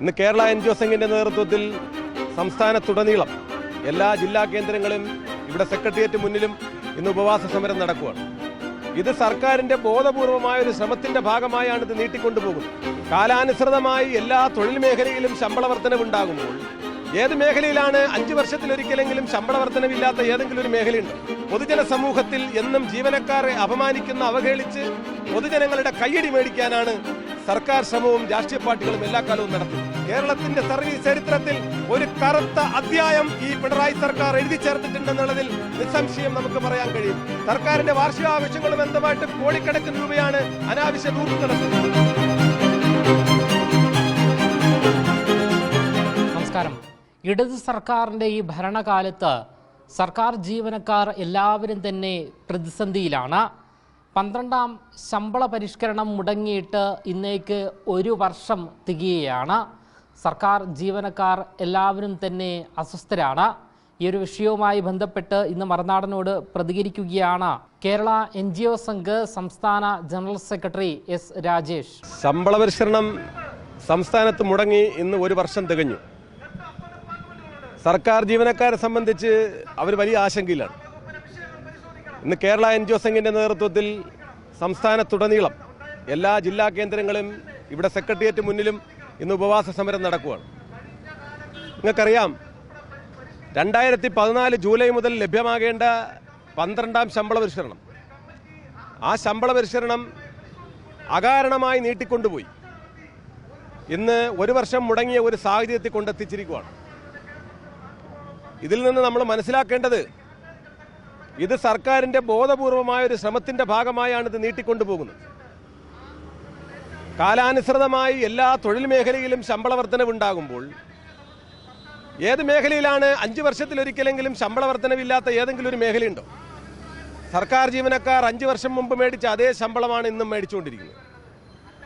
ഇന്ന് Kerala N G O സംഘിന്റെ നേതൃത്വത്തിൽ സംസ്ഥാനത്തുടനീളം എല്ലാ ജില്ലാ കേന്ദ്രങ്ങളും ഇവിടെ സെക്രട്ടേറിയറ്റ് മുന്നിലും ഇന്ന് ഉപവാസ സമരം നടക്കുകയാണ് ഇത് സർക്കാരിന്റെ ബോധപൂർവമായ ഒരു ശ്രമത്തിന്റെ ഭാഗമായാണ് ഇത് നീട്ടിക്കൊണ്ടുപോകുന്നത്. കാലാനുസൃതമായി എല്ലാ തൊഴിൽ മേഖലയിലും ശമ്പള വർധനവുണ്ടാകുമ്പോൾ ഏത് മേഖലയിലാണ് അഞ്ചു വർഷത്തിലൊരിക്കലെങ്കിലും ശമ്പള വർധനവില്ലാത്ത ഏതെങ്കിലും ഒരു മേഖലയുണ്ട്? പൊതുജന സമൂഹത്തിൽ എന്നും ജീവനക്കാരെ അപമാനിക്കുന്ന അവഹേളിച്ച് പൊതുജനങ്ങളുടെ കയ്യടി മേടിക്കാനാണ് സർക്കാർ ശ്രമവും രാഷ്ട്രീയ പാർട്ടികളും എല്ലാ കാലവും നടത്തി. കേരളത്തിന്റെ സർവീസ് ചരിത്രത്തിൽ ഒരു കറുത്ത അധ്യായം ഈ പിണറായി സർക്കാർ എഴുതി ചേർത്തിട്ടുണ്ടെന്നുള്ളതിൽ നിസ്സംശയം നമുക്ക് പറയാൻ കഴിയും. സർക്കാരിന്റെ വാർഷിക ആവശ്യങ്ങളും ബന്ധമായിട്ട് കോടിക്കണക്കിന് രൂപയാണ് അനാവശ്യ ദൂർത്ത് നടത്തുന്നത്. നമസ്കാരം. ഇടത് സർക്കാരിന്റെ ഈ ഭരണകാലത്ത് സർക്കാർ ജീവനക്കാർ എല്ലാവരും തന്നെ പ്രതിസന്ധിയിലാണ്. പന്ത്രണ്ടാം ശമ്പള പരിഷ്കരണം മുടങ്ങിയിട്ട് ഇന്നേക്ക് ഒരു വർഷം തികയുകയാണ്. സർക്കാർ ജീവനക്കാർ എല്ലാവരും തന്നെ അസ്വസ്ഥരാണ്. ഈ ഒരു വിഷയവുമായി ബന്ധപ്പെട്ട് ഇന്ന് മറുനാടനോട് പ്രതികരിക്കുകയാണ് Kerala N G O Sangh സംസ്ഥാന ജനറൽ സെക്രട്ടറി എസ് രാജേഷ്. ശമ്പള പരിഷ്കരണം സംസ്ഥാനത്ത് മുടങ്ങി ഇന്ന് ഒരു വർഷം തികഞ്ഞു. സർക്കാർ ജീവനക്കാരെ സംബന്ധിച്ച് അവർ വലിയ ആശങ്കയിലാണ്. ഇന്ന് കേരള എൻ ജി ഒ സംഘിന്റെ നേതൃത്വത്തിൽ സംസ്ഥാനത്തുടനീളം എല്ലാ ജില്ലാ കേന്ദ്രങ്ങളും ഇവിടെ സെക്രട്ടേറിയറ്റ് മുന്നിലും ഇന്ന് ഉപവാസ സമരം നടക്കുകയാണ് നിങ്ങൾക്കറിയാം രണ്ടായിരത്തി പതിനാല് ജൂലൈ മുതൽ ലഭ്യമാകേണ്ട പന്ത്രണ്ടാം ശമ്പള പരിഷ്കരണം. ആ ശമ്പള പരിഷ്കരണം അകാരണമായി നീട്ടിക്കൊണ്ടുപോയി. ഇന്ന് ഒരു വർഷം മുടങ്ങിയ ഒരു സാഹചര്യത്തിൽ കൊണ്ടെത്തിച്ചിരിക്കുകയാണ് ഇതിൽ നിന്ന് നമ്മൾ മനസ്സിലാക്കേണ്ടത് ഇത് സർക്കാരിന്റെ ബോധപൂർവമായ ഒരു ശ്രമത്തിന്റെ ഭാഗമായാണ് ഇത് നീട്ടിക്കൊണ്ടുപോകുന്നത്. കാലാനുസൃതമായി എല്ലാ തൊഴിൽ മേഖലയിലും ശമ്പള വർധനവുണ്ടാകുമ്പോൾ ഏത് മേഖലയിലാണ് അഞ്ച് വർഷത്തിലൊരിക്കലെങ്കിലും ശമ്പള വർധനവില്ലാത്ത ഏതെങ്കിലും ഒരു മേഖലയുണ്ടോ? സർക്കാർ ജീവനക്കാർ അഞ്ച് വർഷം മുമ്പ് മേടിച്ച അതേ ശമ്പളമാണ് ഇന്നും മേടിച്ചുകൊണ്ടിരിക്കുന്നത്.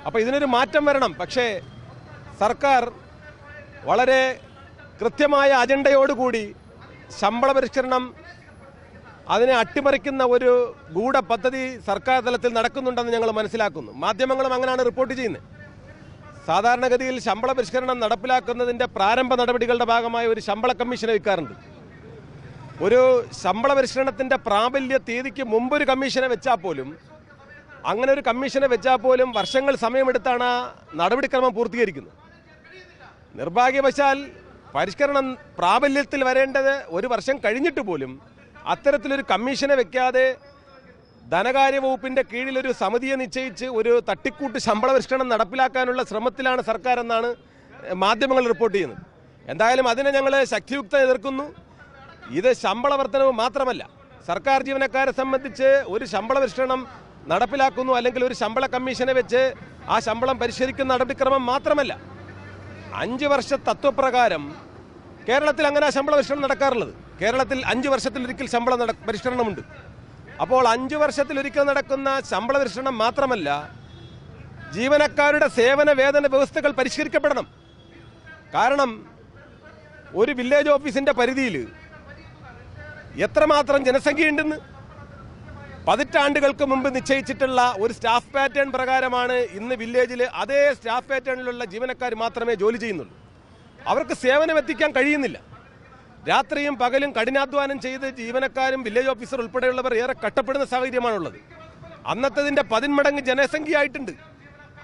അപ്പോൾ ഇതിനൊരു മാറ്റം വരണം. പക്ഷേ സർക്കാർ വളരെ കൃത്യമായ അജണ്ടയോടുകൂടി ശമ്പള പരിഷ്കരണം അതിനെ അട്ടിമറിക്കുന്ന ഒരു ഗൂഢ പദ്ധതി സർക്കാർ തലത്തിൽ നടക്കുന്നുണ്ടെന്ന് ഞങ്ങൾ മനസ്സിലാക്കുന്നു. മാധ്യമങ്ങളും അങ്ങനെയാണ് റിപ്പോർട്ട് ചെയ്യുന്നത്. സാധാരണഗതിയിൽ ശമ്പള പരിഷ്കരണം നടപ്പിലാക്കുന്നതിന്റെ പ്രാരംഭ നടപടികളുടെ ഭാഗമായി ഒരു ശമ്പള കമ്മീഷനെ വെക്കാറുണ്ട് ഒരു ശമ്പള പരിഷ്കരണത്തിന്റെ പ്രാബല്യ തീയതിക്ക് മുമ്പ് ഒരു കമ്മീഷനെ വെച്ചാൽ പോലും അങ്ങനെ ഒരു കമ്മീഷനെ വെച്ചാൽ പോലും വർഷങ്ങൾ സമയമെടുത്താണ് നടപടിക്രമം പൂർത്തീകരിക്കുന്നത്. നിർഭാഗ്യവശാൽ പരിഷ്കരണം പ്രാബല്യത്തിൽ വരേണ്ടത് ഒരു വർഷം കഴിഞ്ഞിട്ട് പോലും അത്തരത്തിലൊരു കമ്മീഷനെ വെക്കാതെ ധനകാര്യ വകുപ്പിന്റെ കീഴിൽ ഒരു സമിതിയെ നിശ്ചയിച്ച് ഒരു തട്ടിക്കൂട്ട് ശമ്പള പരിഷ്കരണം നടപ്പിലാക്കാനുള്ള ശ്രമത്തിലാണ് സർക്കാർ എന്നാണ് മാധ്യമങ്ങൾ റിപ്പോർട്ട് ചെയ്യുന്നത്. എന്തായാലും അതിനെ ഞങ്ങൾ ശക്തിയുക്ത എതിർക്കുന്നു. ഇത് ശമ്പള വർധനവ് മാത്രമല്ല സർക്കാർ ജീവനക്കാരെ സംബന്ധിച്ച് ഒരു ശമ്പള പരിഷ്കരണം നടപ്പിലാക്കുന്നു അല്ലെങ്കിൽ ഒരു ശമ്പള കമ്മീഷനെ വെച്ച് ആ ശമ്പളം പരിഷ്കരിക്കുന്ന നടപടിക്രമം മാത്രമല്ല അഞ്ച് വർഷ തത്വപ്രകാരം കേരളത്തിൽ അങ്ങനെ ശമ്പള പരിഷ്കരണം നടക്കാറുള്ളത്. കേരളത്തിൽ അഞ്ച് വർഷത്തിലൊരിക്കൽ ശമ്പള നട പരിഷ്കരണമുണ്ട്. അപ്പോൾ അഞ്ച് വർഷത്തിലൊരിക്കൽ നടക്കുന്ന ശമ്പള പരിഷ്കരണം മാത്രമല്ല ജീവനക്കാരുടെ സേവന വേതന വ്യവസ്ഥകൾ പരിഷ്കരിക്കപ്പെടണം. കാരണം ഒരു വില്ലേജ് ഓഫീസിന്റെ പരിധിയിൽ എത്രമാത്രം ജനസംഖ്യയുണ്ടെന്ന് പതിറ്റാണ്ടുകൾക്ക് മുമ്പ് നിശ്ചയിച്ചിട്ടുള്ള ഒരു സ്റ്റാഫ് പാറ്റേൺ പ്രകാരമാണ് ഇന്ന് വില്ലേജിൽ അതേ സ്റ്റാഫ് പാറ്റേണിലുള്ള ജീവനക്കാർ മാത്രമേ ജോലി ചെയ്യുന്നുള്ളൂ. അവർക്ക് സേവനം എത്തിക്കാൻ കഴിയുന്നില്ല. രാത്രിയും പകലും കഠിനാധ്വാനം ചെയ്ത് ജീവനക്കാരും വില്ലേജ് ഓഫീസർ ഉൾപ്പെടെയുള്ളവർ ഏറെ കഷ്ടപ്പെടുന്ന സാഹചര്യമാണുള്ളത്. അന്നത്തതിന്റെ പതിന്മടങ്ങ് ജനസംഖ്യയായിട്ടുണ്ട്.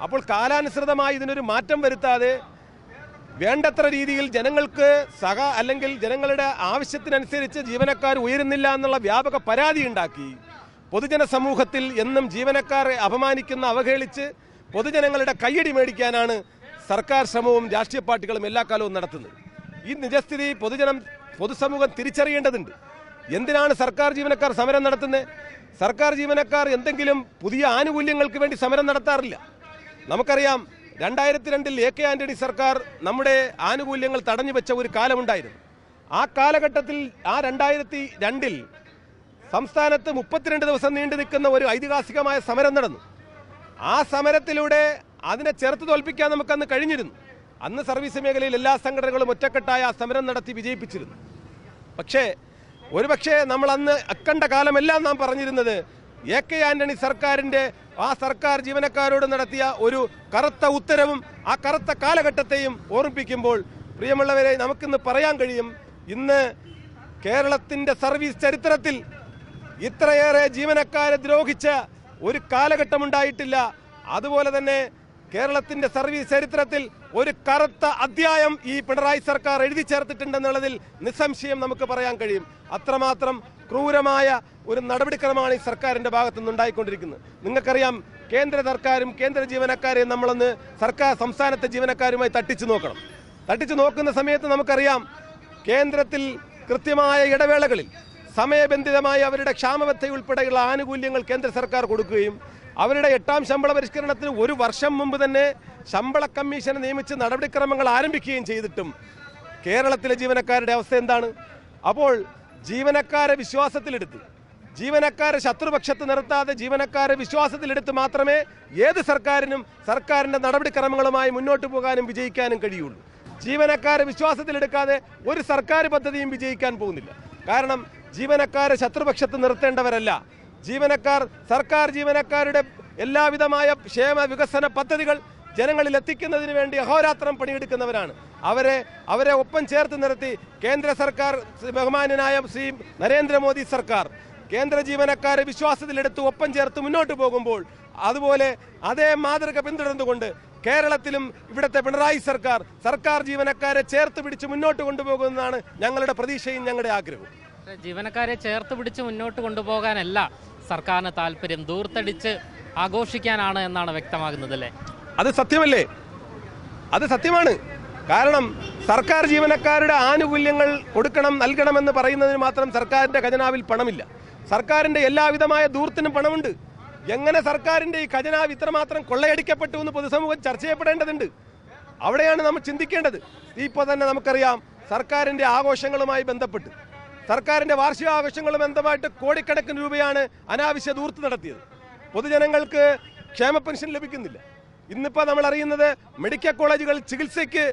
അപ്പോൾ കാലാനുസൃതമായി ഇതിനൊരു മാറ്റം വരുത്താതെ വേണ്ടത്ര രീതിയിൽ ജനങ്ങൾക്ക് സഹ അല്ലെങ്കിൽ ജനങ്ങളുടെ ആവശ്യത്തിനനുസരിച്ച് ജീവനക്കാർ ഉയരുന്നില്ല എന്നുള്ള വ്യാപക പരാതി ഉണ്ടാക്കി പൊതുജന സമൂഹത്തിൽ എന്നും ജീവനക്കാരെ അപമാനിക്കുന്ന അവഹേളിച്ച് പൊതുജനങ്ങളുടെ കയ്യടി മേടിക്കാനാണ് സർക്കാർ ശ്രമവും രാഷ്ട്രീയ പാർട്ടികളും എല്ലാ കാലവും നടത്തുന്നത് ഈ നിജസ്ഥിതി പൊതുജനം പൊതുസമൂഹം തിരിച്ചറിയേണ്ടതുണ്ട്. എന്തിനാണ് സർക്കാർ ജീവനക്കാർ സമരം നടത്തുന്നത് സർക്കാർ ജീവനക്കാർ എന്തെങ്കിലും പുതിയ ആനുകൂല്യങ്ങൾക്ക് വേണ്ടി സമരം നടത്താറില്ല. നമുക്കറിയാം രണ്ടായിരത്തി രണ്ടിൽ എ കെ ആന്റണി സർക്കാർ നമ്മുടെ ആനുകൂല്യങ്ങൾ തടഞ്ഞു വെച്ച ഒരു കാലമുണ്ടായിരുന്നു. ആ കാലഘട്ടത്തിൽ ആ രണ്ടായിരത്തി രണ്ടിൽ സംസ്ഥാനത്ത് മുപ്പത്തിരണ്ട് ദിവസം നീണ്ടു നിൽക്കുന്ന ഒരു ഐതിഹാസികമായ സമരം നടന്നു. ആ സമരത്തിലൂടെ അതിനെ ചെറുത്ത് തോൽപ്പിക്കാൻ നമുക്കന്ന് കഴിഞ്ഞിരുന്നു. അന്ന് സർവീസ് മേഖലയിൽ എല്ലാ സംഘടനകളും ഒറ്റക്കെട്ടായ സമരം നടത്തി വിജയിപ്പിച്ചിരുന്നു. പക്ഷേ ഒരുപക്ഷെ നമ്മൾ അന്ന് അക്കണ്ട കാലമെല്ലാം നാം പറഞ്ഞിരുന്നത് എ കെ ആന്റണി സർക്കാരിന്റെ ആ സർക്കാർ ജീവനക്കാരോട് നടത്തിയ ഒരു കറുത്ത ഉത്തരവും ആ കറുത്ത കാലഘട്ടത്തെയും ഓർമ്മിപ്പിക്കുമ്പോൾ പ്രിയമുള്ളവരെ നമുക്കിന്ന് പറയാൻ കഴിയും ഇന്ന് കേരളത്തിന്റെ സർവീസ് ചരിത്രത്തിൽ ഇത്രയേറെ ജീവനക്കാരെ ദ്രോഹിച്ച ഒരു കാലഘട്ടമുണ്ടായിട്ടില്ല. അതുപോലെ തന്നെ കേരളത്തിന്റെ സർവീസ് ചരിത്രത്തിൽ ഒരു കറുത്ത അധ്യായം ഈ പിണറായി സർക്കാർ എഴുതി ചേർത്തിട്ടുണ്ടെന്നുള്ളതിൽ നിസ്സംശയം നമുക്ക് പറയാൻ കഴിയും. അത്രമാത്രം ക്രൂരമായ ഒരു നടപടിക്രമമാണ് ഈ സർക്കാരിന്റെ ഭാഗത്തു നിന്നുണ്ടായിക്കൊണ്ടിരിക്കുന്നത് നിങ്ങൾക്കറിയാം കേന്ദ്ര സർക്കാരും കേന്ദ്ര ജീവനക്കാരെയും നമ്മളൊന്ന് സർക്കാർ സംസ്ഥാനത്തെ ജീവനക്കാരുമായി തട്ടിച്ചു നോക്കണം. തട്ടിച്ചു നോക്കുന്ന സമയത്ത് നമുക്കറിയാം കേന്ദ്രത്തിൽ കൃത്യമായ ഇടവേളകളിൽ സമയബന്ധിതമായി അവരുടെ ക്ഷാമബദ്ധ ഉൾപ്പെടെയുള്ള ആനുകൂല്യങ്ങൾ കേന്ദ്ര സർക്കാർ കൊടുക്കുകയും അവരുടെ എട്ടാം ശമ്പള പരിഷ്കരണത്തിന് ഒരു വർഷം മുമ്പ് തന്നെ ശമ്പള കമ്മീഷനെ നിയമിച്ച് നടപടിക്രമങ്ങൾ ആരംഭിക്കുകയും ചെയ്തിട്ടും കേരളത്തിലെ ജീവനക്കാരുടെ അവസ്ഥ എന്താണ്? അപ്പോൾ ജീവനക്കാരെ വിശ്വാസത്തിലെടുത്ത് ജീവനക്കാരെ ശത്രുപക്ഷത്ത് നിർത്താതെ ജീവനക്കാരെ വിശ്വാസത്തിലെടുത്ത് മാത്രമേ ഏത് സർക്കാരിനും സർക്കാരിന്റെ നടപടിക്രമങ്ങളുമായി മുന്നോട്ട് പോകാനും വിജയിക്കാനും കഴിയുള്ളൂ. ജീവനക്കാരെ വിശ്വാസത്തിലെടുക്കാതെ ഒരു സർക്കാർ പദ്ധതിയും വിജയിക്കാൻ പോകുന്നില്ല. കാരണം ജീവനക്കാരെ ശത്രുപക്ഷത്ത് നിർത്തേണ്ടവരല്ല. ജീവനക്കാർ സർക്കാർ ജീവനക്കാരുടെ എല്ലാവിധമായ ക്ഷേമ വികസന പദ്ധതികൾ ജനങ്ങളിൽ എത്തിക്കുന്നതിന് വേണ്ടി അഹോരാത്രം പണിയെടുക്കുന്നവരാണ്. അവരെ അവരെ ഒപ്പം ചേർത്ത് നിർത്തി കേന്ദ്ര സർക്കാർ ബഹുമാനായ ശ്രീ നരേന്ദ്രമോദി സർക്കാർ കേന്ദ്ര ജീവനക്കാരെ വിശ്വാസത്തിലെടുത്ത് ഒപ്പം ചേർത്ത് മുന്നോട്ട് പോകുമ്പോൾ അതുപോലെ അതേ മാതൃക പിന്തുടർന്നുകൊണ്ട് കേരളത്തിലും ഇവിടുത്തെ പിണറായി സർക്കാർ സർക്കാർ ജീവനക്കാരെ ചേർത്ത് പിടിച്ച് മുന്നോട്ട് കൊണ്ടുപോകുന്നതാണ് ഞങ്ങളുടെ പ്രതീക്ഷയും ഞങ്ങളുടെ ആഗ്രഹവും. ജീവനക്കാരെ ചേർത്ത് പിടിച്ച് മുന്നോട്ട് കൊണ്ടുപോകാനല്ല സർക്കാരിന് താല്പര്യം ദൂർത്തടിച്ച് ആഘോഷിക്കാനാണ് എന്നാണ് വ്യക്തമാകുന്നത് അല്ലേ? അത് സത്യമല്ലേ? അത് സത്യമാണ്. കാരണം സർക്കാർ ജീവനക്കാരുടെ ആനുകൂല്യങ്ങൾ കൊടുക്കണം നൽകണമെന്ന് പറയുന്നതിന് മാത്രം സർക്കാരിന്റെ ഖജനാവിൽ പണമില്ല. സർക്കാരിന്റെ എല്ലാവിധമായ ദൂർത്തിനും പണമുണ്ട്. എങ്ങനെ സർക്കാരിന്റെ ഈ ഖജനാവ് ഇത്രമാത്രം കൊള്ളയടിക്കപ്പെട്ടു എന്ന് പൊതുസമൂഹം ചർച്ച ചെയ്യപ്പെടേണ്ടതുണ്ട്? അവിടെയാണ് നമ്മൾ ചിന്തിക്കേണ്ടത്. ഇപ്പോൾ തന്നെ നമുക്കറിയാം സർക്കാരിന്റെ ആഘോഷങ്ങളുമായി ബന്ധപ്പെട്ട്. സർക്കാരിന്റെ വാർഷിക ആവശ്യങ്ങളും ബന്ധമായിട്ട് കോടിക്കണക്കിന് രൂപയാണ് അനാവശ്യ ദൂർത്ത് നടത്തിയത്. പൊതുജനങ്ങൾക്ക് ക്ഷേമ പെൻഷൻ ലഭിക്കുന്നില്ല. ഇന്നിപ്പോൾ നമ്മൾ അറിയുന്നത് മെഡിക്കൽ കോളേജുകൾ ചികിത്സയ്ക്ക്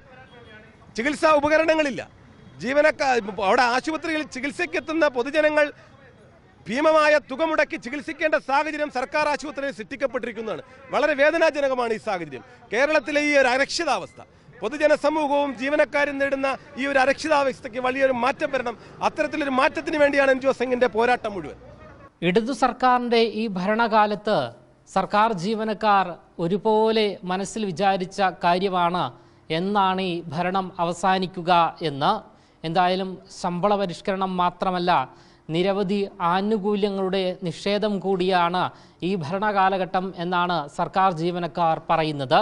ചികിത്സാ ഉപകരണങ്ങളില്ല. ജീവനക്കാർ അവിടെ ആശുപത്രിയിൽ ചികിത്സയ്ക്ക് എത്തുന്ന പൊതുജനങ്ങൾ ഭീമമായ തുക മുടക്കി ചികിത്സിക്കേണ്ട സാഹചര്യം സർക്കാർ ആശുപത്രിയിൽ സൃഷ്ടിക്കപ്പെട്ടിരിക്കുന്നതാണ്. വളരെ വേദനാജനകമാണ് ഈ സാഹചര്യം. കേരളത്തിലെ ഈ ഒരു അരക്ഷിതാവസ്ഥ. പൊതുജന സമൂഹവും ജീവനക്കാരും നേടുന്ന ഈ ഒരു അരക്ഷിതാവസ്ഥയ്ക്ക് വലിയൊരു മാറ്റം വരണം. അത്തരത്തിലൊരു മാറ്റത്തിന് വേണ്ടിയാണ് എൻ ജി ഒ പോരാട്ടം മുഴുവൻ. ഇടതു സർക്കാരിന്റെ ഈ ഭരണകാലത്ത് സർക്കാർ ജീവനക്കാർ ഒരുപോലെ മനസ്സിൽ വിചാരിച്ച കാര്യമാണ് എന്നാണ് ഈ ഭരണം അവസാനിക്കുക എന്ന്. എന്തായാലും ശമ്പള പരിഷ്കരണം മാത്രമല്ല നിരവധി ആനുകൂല്യങ്ങളുടെ നിഷേധം കൂടിയാണ് ഈ ഭരണകാലഘട്ടം എന്നാണ് സർക്കാർ ജീവനക്കാർ പറയുന്നത്.